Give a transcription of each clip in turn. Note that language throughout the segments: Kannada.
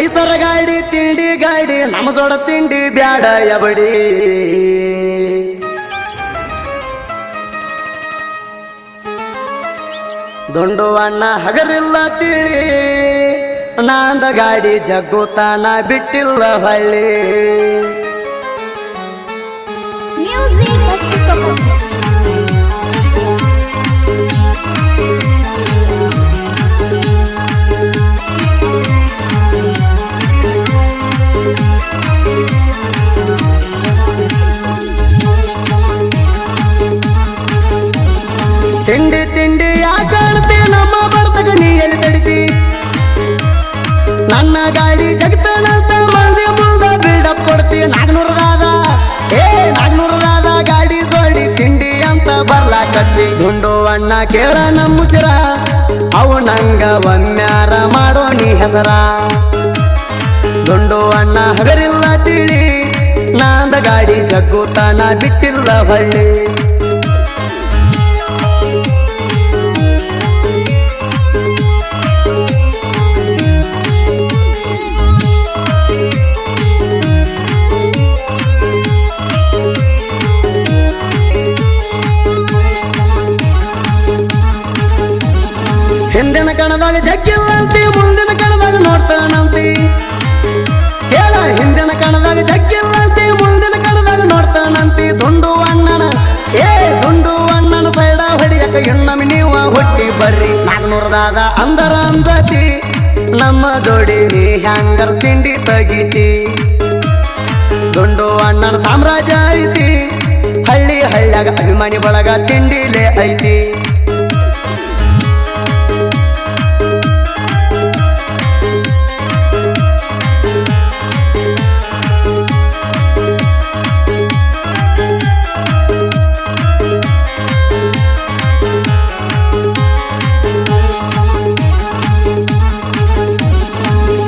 ಐಸರ ಗಾಡಿ, ತಿಂಡಿ ಗಾಡಿ, ನಮ್ಮ ಜೋಡ ತಿಂಡಿ ಬ್ಯಾಡ ಎಬಡಿ. ದೊಂಡು ಅಣ್ಣ ಹಗರಿಲ್ಲ ತಿಳಿ, ನಾಂದ ಗಾಡಿ ಜಗ್ಗುತ್ತಾನ ಬಿಟ್ಟಿಲ್ಲ ಹಳ್ಳಿ. ತಿಂಡಿ ತಿಂಡಿ ಯಾಕೆ ನಮ್ಮ ಬರ್ತಕ ನೀ ಎಲ್ಲಿ ತಡಿತಿ? ನನ್ನ ಗಾಡಿ ಜಗತ್ತನಂತ ಮಂದಿ ಮುಂದ ಬಿಲ್ಡಪ್ ಕೊಡ್ತಿ ನಾಗ್ನೂರದಾದ ಏ ನಾಗ್ನೂರದಾದ ಗಾಡಿ ಜೋಡಿ ತಿಂಡಿ ಅಂತ ಬರ್ಲಾಕತ್ತಿ. ಗುಂಡು ಅಣ್ಣ ಕೇಳ ನಮ್ಮ ಮುಸಿರ ಅವು ನಂಗ ಒಮ್ಮ್ಯಾರ ಮಾಡೋ ನೀ ಹೆಸರ. ದುಂಡು ಅಣ್ಣ ಹಗರಿಲ್ಲ ತಿಳಿ. ನಾಂದ ಗಾಡಿ ಜಗ್ಗುತ್ತಾನ ಬಿಟ್ಟಿಲ್ಲ ಹಳ್ಳಿ. ಕಣದಾಗ ಜಗ್ಗಿಲ್ಲಂತಿ ಮುಂದಿನ ಕಣದಾಗ ನೋಡ್ತಾನಂತಿ. ಹೇಳ, ಹಿಂದಿನ ಕಣದಾಗ ಜಗ್ಗಿಲ್ಲಂತಿ ಮುಂದಿನ ಕಣದಾಗ ನೋಡ್ತಾನಂತಿ. ದುಂಡು ಅಣ್ಣನ, ಏ, ದುಂಡು ಅಣ್ಣನ ಸೈಡ ಹೊಡಿಯಕ ಹೆಣ್ಣಮಿ ನೀವು ಹುಟ್ಟಿ ಬರ್ರಿ. ನಾಲ್ನೂರದಾಗ ಅಂದರ ಅಂದತಿ ನಮ್ಮ ಜೋಡಿ ನೀ ಹ್ಯಾಂಗರ್ ತಿಂಡಿ ತಗಿತಿ. ದುಂಡು ಅಣ್ಣನ ಸಾಮ್ರಾಜ್ಯ ಐತಿ, ಹಳ್ಳಿ ಹಳ್ಳ್ಯಾಗ ಅಭಿಮಾನಿ ಬಳಗ ತಿಂಡಿಲೇ ಐತಿ.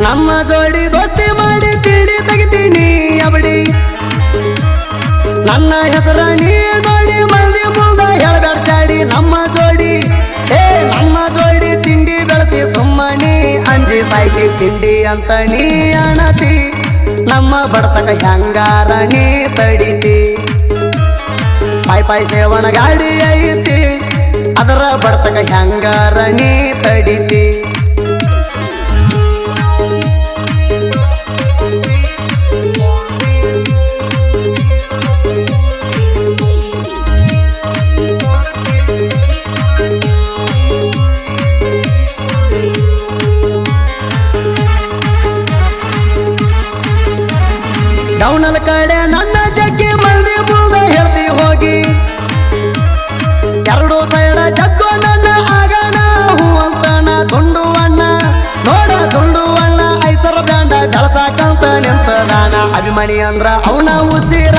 ನಮ್ಮ ಜೋಡಿ ದೋಸ್ತಿ ಮಾಡಿ ತಿಳಿ ತೆಗಿತೀನಿ ಅವಡಿ ನನ್ನ ಹೆಸರ ನೀ ನೋಡಿ ಮಂದಿ ಮುಂದ ಹೇಳಬೇಡ ಚಾಡಿ. ನಮ್ಮ ಜೋಡಿ, ಏ, ನಮ್ಮ ಜೋಡಿ ತಿಂಡಿ ಬೆಳೆಸಿ ಸುಮ್ಮನಿ ಅಂಜಿ ಸಾಯ್ತಿ ತಿಂಡಿ ಅಂತ ನೀ ಅಣತಿ. ನಮ್ಮ ಬಡತನ ಹೆಂಗಾರ ನೀ ತಡಿತಿ. ಪಾಯ್ ಪಾಯ್ ಸೇವನ ಗಾಡಿ ಐತಿ. ಅದರ ಬಡತನ ಹೆಂಗಾರ ನೀ ತಡಿತಿ. ಡೌನಲ್ ಕಡೆ ನನ್ನ ಜಗ್ಗಿ ಮಂದಿ ಮುಂದೆ ಹೇಳ್ತಿ ಹೋಗಿ. ಎರಡು ಸೈಡ ಜಗ್ಗು ನನ್ನ ಆಗಣ, ಹೂ ಅಂತಾನ ದುಂಡು ಅಣ್ಣ. ನೋಡ ದುಂಡು ಅಣ್ಣ, ಐಸರ ಬ್ಯಾಂಡ ಬೆಳಸಾಕಂತ ನಿಂತದಾನ ಅಭಿಮಾನಿ ಅಂದ್ರ ಅವನ ಉಸಿರ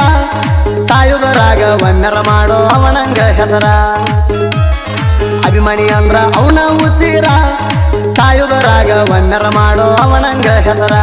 ಸಾಯುಧರಾಗ ವನ್ನರ ಮಾಡೋ ಅವನಂಗ ಹೆಸರ. ಅಭಿಮಾನಿ ಅಂದ್ರ ಅವನ ಉಸಿರ ಸಾಯುಧರಾಗ ವನ್ನರ ಮಾಡೋ ಅವನಂಗ ಹೆಸರ.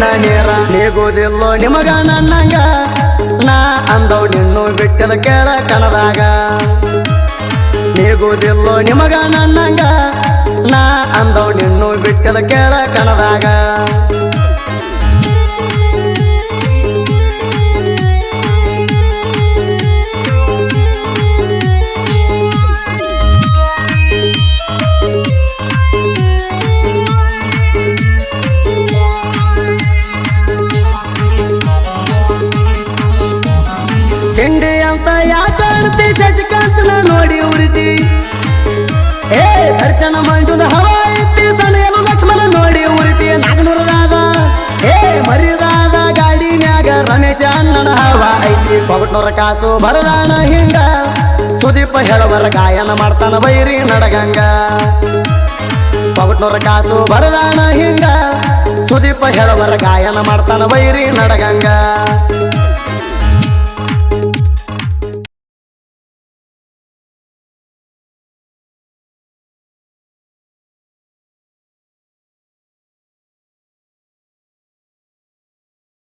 ನಿನ್ನ ನೇರ ನೀಗೋದಿಲ್ಲೋ ನಿಮಗ ನನ್ನಂಗ. ನಾ ಅಂದವ್ ನಿನ್ನು ಬಿಟ್ಟಿದ ಕೇಳ ಕಣದಾಗ. ನೀಗೋದಿಲ್ಲೋ ನಿಮಗ ನನ್ನಂಗ. ನಾ ಅಂದವ್ ನಿನ್ನು ಬಿಟ್ಟಿದ ಕೇಳ ಕಣದಾಗ. ತಿಂಡಿ ಅಂತ ಯಾಕಿ ಶಶಿಕಾಂತನ ನೋಡಿ ಉರಿತಿ ಏ, ದರ್ಶನ ಮಾಡಿದ ಹವಾ ಎತ್ತಿ ಸಣೆಯಲು ಲಕ್ಷ್ಮಣ ನೋಡಿ ಉರಿತಿ ನಾಗನೂರದಾದ ಏ ಮರಿದಾದ ಗಾಡಿನ್ಯಾಗ ರಮೇಶ ಅನ್ನನ ಹವಾ ಐತಿ. ಕೊಗಟ್ನೂರ ಕಾಸು ಬರದಾನ ಹಿಂಗ. ಸುದೀಪ ಹೇಳುವರ ಗಾಯನ ಮಾಡ್ತಾನ ಬೈರಿ ನಡಗಂಗ. ಕೊಗಟ್ನೂರ ಕಾಸು ಬರದಾನ ಹಿಂಗ. ಸುದೀಪ ಹೇಳುವರ ಗಾಯನ ಮಾಡ್ತಾನ ಬೈರಿ ನಡಗಂಗ.